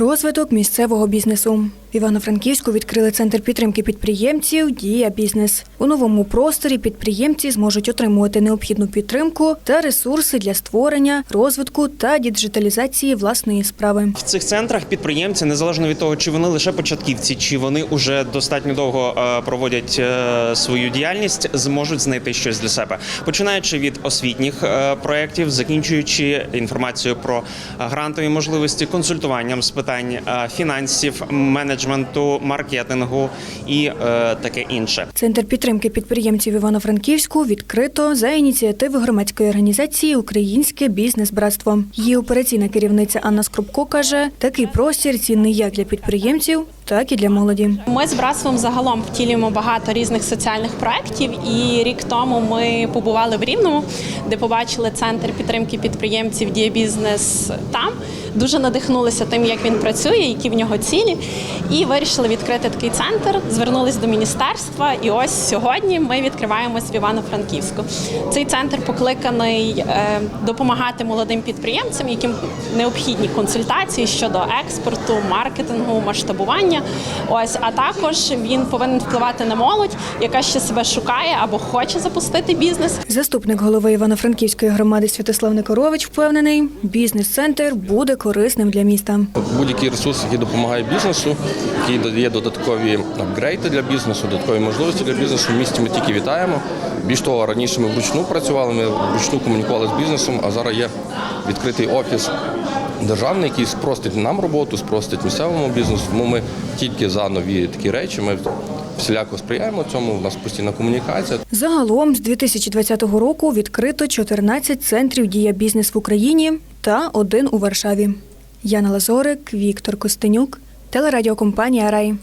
Розвиток місцевого бізнесу. В Івано-Франківську відкрили центр підтримки підприємців Дія бізнес. У новому просторі підприємці зможуть отримувати необхідну підтримку та ресурси для створення, розвитку та діджиталізації власної справи. В цих центрах підприємці, незалежно від того, чи вони лише початківці, чи вони вже достатньо довго е, проводять е, свою діяльність, зможуть знайти щось для себе, починаючи від освітніх е, проєктів, закінчуючи інформацією про грантові можливості, консультуванням з питань фінансів, менеджменту, маркетингу і е, таке інше. Центр підтримки підприємців Івано-Франківську відкрито за ініціативи громадської організації Українське бізнес-братство. Її операційна керівниця Анна Скрупко каже, такий простір цінний як для підприємців, так і для молоді. Ми з братством загалом втілюємо багато різних соціальних проєктів. І рік тому ми побували в Рівному, де побачили центр підтримки підприємців Дія бізнес там. Дуже надихнулися тим, як він працює, які в нього цілі, і вирішили відкрити такий центр. Звернулись до міністерства. І ось сьогодні ми відкриваємось в Івано-Франківську. Цей центр покликаний е, допомагати молодим підприємцям, яким необхідні консультації щодо експорту, маркетингу, масштабування. Ось а також він повинен впливати на молодь, яка ще себе шукає або хоче запустити бізнес. Заступник голови Івано-Франківської громади Святослав Никорович впевнений, бізнес-центр буде корисним для міста. Будь-який ресурс, який допомагає бізнесу, який дає додаткові апгрейди для бізнесу, додаткові можливості для бізнесу. В місті ми тільки вітаємо. Більш того, раніше ми вручну працювали, ми вручну комунікували з бізнесом, а зараз є відкритий офіс державний, який спростить нам роботу, спростить місцевому бізнесу. Тому ми тільки за нові такі речі. Ми всіляко сприяємо цьому. У нас постійна комунікація. Загалом з 2020 року відкрито 14 центрів дія бізнес в Україні та один у Варшаві. Яна Лазорик, Віктор Костенюк, телерадіокомпанія Рай.